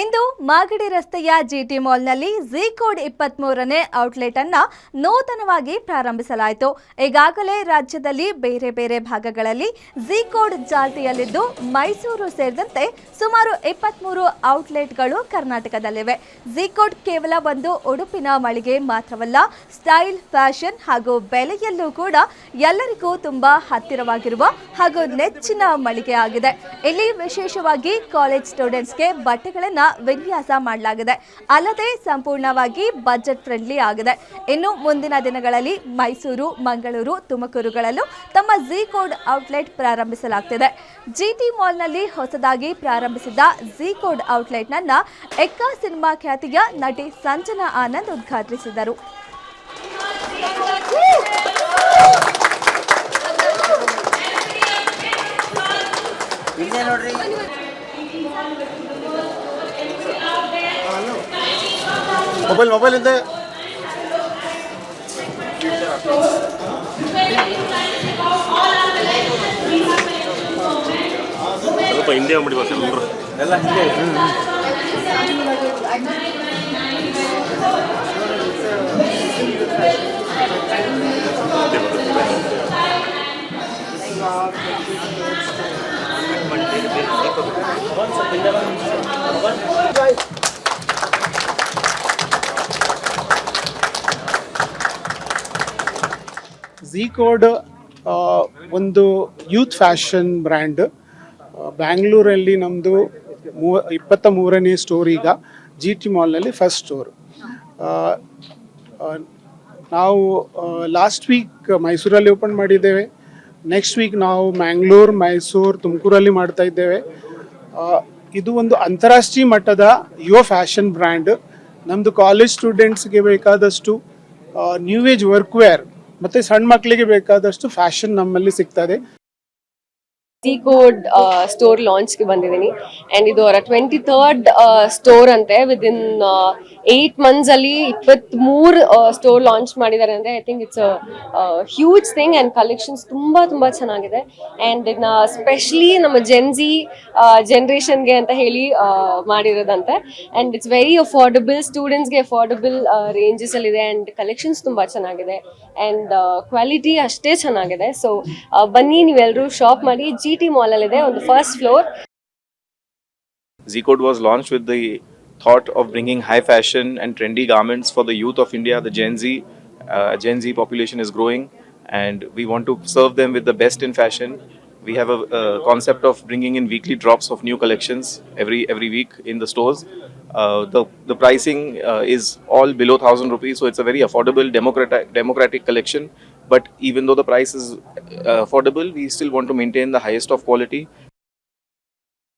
ಇಂದು ಮಾಗಡಿ ರಸ್ತೆಯ ಜಿಟಿ ಮಾಲ್ನಲ್ಲಿ G code ಇಪ್ಪತ್ಮೂರನೇ ಔಟ್ಲೆಟ್ ಅನ್ನ ನೂತನವಾಗಿ ಪ್ರಾರಂಭಿಸಲಾಯಿತು. ಈಗಾಗಲೇ ರಾಜ್ಯದಲ್ಲಿ ಬೇರೆ ಬೇರೆ ಭಾಗಗಳಲ್ಲಿ ಜಿ ಕೋಡ್ ಚಾಲ್ತಿಯಲ್ಲಿದ್ದು ಮೈಸೂರು ಸೇರಿದಂತೆ ಸುಮಾರು ಇಪ್ಪತ್ಮೂರು ಔಟ್ಲೆಟ್ಗಳು ಕರ್ನಾಟಕದಲ್ಲಿವೆ. ಜಿ ಕೋಡ್ ಕೇವಲ ಒಂದು ಉಡುಪಿನ ಮಳಿಗೆ ಮಾತ್ರವಲ್ಲ, ಸ್ಟೈಲ್, ಫ್ಯಾಷನ್ ಹಾಗೂ ಬೆಲೆಯಲ್ಲೂ ಕೂಡ ಎಲ್ಲರಿಗೂ ತುಂಬಾ ಹತ್ತಿರವಾಗಿರುವ ಹಾಗೂ ನೆಚ್ಚಿನ ಮಳಿಗೆ ಆಗಿದೆ. ಇಲ್ಲಿ ವಿಶೇಷವಾಗಿ ಕಾಲೇಜ್ ಸ್ಟೂಡೆಂಟ್ಸ್ಗೆ ಬಟ್ಟೆಗಳನ್ನ ವಿನ್ಯಾಸ ಮಾಡಲಾಗಿದೆ. ಅಲ್ಲದೆ ಸಂಪೂರ್ಣವಾಗಿ ಬಜೆಟ್ ಫ್ರೆಂಡ್ಲಿ ಆಗಿದೆ. ಇನ್ನು ಮುಂದಿನ ದಿನಗಳಲ್ಲಿ ಮೈಸೂರು, ಮಂಗಳೂರು, ತುಮಕೂರುಗಳಲ್ಲೂ ತಮ್ಮ ಜಿ ಕೋಡ್ ಔಟ್ಲೆಟ್ ಪ್ರಾರಂಭಿಸಲಾಗ್ತಿದೆ. ಜಿಟಿ ಮಾಲ್ನಲ್ಲಿ ಹೊಸದಾಗಿ ಪ್ರಾರಂಭಿಸಿದ ಜಿ ಕೋಡ್ ಔಟ್ಲೆಟ್ನನ್ನ ಎಕ್ಕಾ ಸಿನಿಮಾ ಖ್ಯಾತಿಯ ನಟಿ ಸಂಜನಾ ಆನಂದ್ ಉದ್ಘಾಟಿಸಿದರು. ನೋಡ್ರಿ. മൊബൈൽ മൊബൈൽ എന്ത്? അതിപ്പോ ഇന്ത്യ മുടി എല്ലാം India Once a Z code ಒಂದು ಯೂತ್ ಫ್ಯಾಷನ್ ಬ್ರ್ಯಾಂಡ್. ಬ್ಯಾಂಗ್ಳೂರಲ್ಲಿ ನಮ್ಮದು ಮೂವ, ಇಪ್ಪತ್ತ ಮೂರನೇ ಸ್ಟೋರ್ ಈಗ, ಜಿ ಟಿ ಮಾಲ್ನಲ್ಲಿ ಫಸ್ಟ್ ಸ್ಟೋರ್ ನಾವು ಲಾಸ್ಟ್ ವೀಕ್ ಮೈಸೂರಲ್ಲಿ ಓಪನ್ ಮಾಡಿದ್ದೇವೆ. ನೆಕ್ಸ್ಟ್ ವೀಕ್ ನಾವು ಮ್ಯಾಂಗ್ಳೂರ್ ಮೈಸೂರು ತುಮಕೂರಲ್ಲಿ ಮಾಡ್ತಾ ಇದ್ದೇವೆ. ಇದು ಒಂದು ಅಂತಾರಾಷ್ಟ್ರೀಯ ಮಟ್ಟದ ಯುವ ಫ್ಯಾಷನ್ ಬ್ರ್ಯಾಂಡ್. ನಮ್ಮದು ಕಾಲೇಜ್ ಸ್ಟೂಡೆಂಟ್ಸ್ಗೆ ಬೇಕಾದಷ್ಟು ನ್ಯೂ ಏಜ್ ವರ್ಕ್ವೇರ್ ಮತ್ತು ಸಣ್ಣ ಮಕ್ಕಳಿಗೆ ಬೇಕಾದಷ್ಟು ಫ್ಯಾಷನ್ ನಮ್ಮಲ್ಲಿ ಸಿಗ್ತದೆ. ಸಿ ಕೋಡ್ ಸ್ಟೋರ್ ಲಾಂಚ್ಗೆ ಬಂದಿದ್ದೀನಿ. ಆ್ಯಂಡ್ ಇದು ಅವರ ಟ್ವೆಂಟಿ ಥರ್ಡ್ ಸ್ಟೋರ್ ಅಂತೆ. ವಿತ್ ಇನ್ ಏಯ್ಟ್ ಮಂತ್ಸ್ ಅಲ್ಲಿ ಇಪ್ಪತ್ತ್ಮೂರು ಸ್ಟೋರ್ ಲಾಂಚ್ ಮಾಡಿದ್ದಾರೆ ಅಂದರೆ I think it's huge thing and collections ತುಂಬ ತುಂಬ ಚೆನ್ನಾಗಿದೆ. ಆ್ಯಂಡ್ ಇದನ್ನ ಸ್ಪೆಷಲಿ ನಮ್ಮ ಜೆನ್ಜಿ ಜನ್ರೇಷನ್ಗೆ ಅಂತ ಹೇಳಿ ಆ, ಮಾಡಿರೋದಂತೆ. ಆ್ಯಂಡ್ ಇಟ್ಸ್ ವೆರಿ ಅಫೋರ್ಡಬಲ್ ಸ್ಟೂಡೆಂಟ್ಸ್ಗೆ ಅಫೋರ್ಡಬಲ್ ರೇಂಜಸಲ್ಲಿದೆ ಆ್ಯಂಡ್ ಕಲೆಕ್ಷನ್ಸ್ ತುಂಬ ಚೆನ್ನಾಗಿದೆ. ಆ್ಯಂಡ್ ಕ್ವಾಲಿಟಿ ಅಷ್ಟೇ ಚೆನ್ನಾಗಿದೆ. ಸೊ ಬನ್ನಿ ನೀವೆಲ್ಲರೂ ಶಾಪ್ ಮಾಡಿ. ಜಿ ಟಿ ಮಾಲಲ್ಲಿದೆ ಒಂದು first floor Zcode was launched with the thought of bringing high fashion and trendy garments for the youth of India, the Gen Z. Uh, Gen Z population is growing, and we want to serve them with the best in fashion. We have a, a concept of bringing in weekly drops of new collections every every week in the stores. Uh, the the pricing uh, is all below thousand rupees, so it's a very affordable, democratic democratic collection. but even though the price is uh, affordable, we still want to maintain the highest of quality